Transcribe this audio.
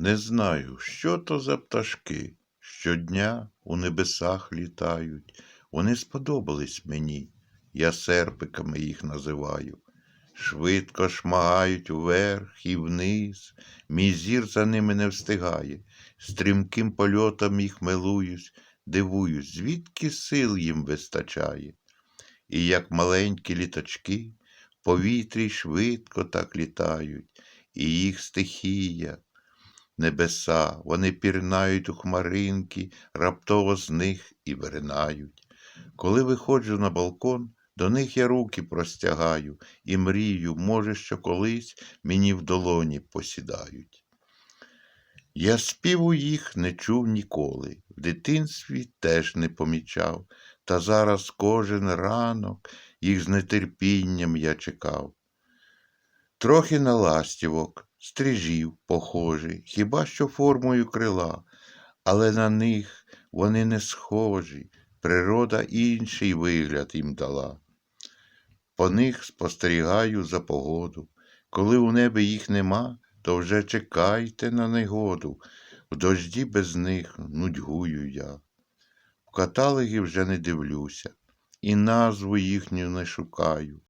Не знаю, що то за пташки. Щодня у небесах літають. Вони сподобались мені, я серпиками їх називаю. Швидко шмагають вверх і вниз, мій зір за ними не встигає. Стрімким польотом їх милуюсь, дивуюсь, звідки сил їм вистачає. І як маленькі літачки, в повітрі швидко так літають, і їх стихія, небеса, вони пірнають у хмаринки, раптово з них і виринають. Коли виходжу на балкон, до них я руки простягаю і мрію, може, що колись мені в долоні посідають. Я співу їх не чув ніколи, в дитинстві теж не помічав, та зараз кожен ранок їх з нетерпінням я чекав. Трохи на ластівок, стрижів похожий, хіба що формою крила, але на них вони не схожі, природа інший вигляд їм дала. По них спостерігаю за погоду. Коли у небі їх нема, то вже чекайте на негоду. В дожді без них нудьгую я. В каталоги вже не дивлюся, і назву їхню не шукаю.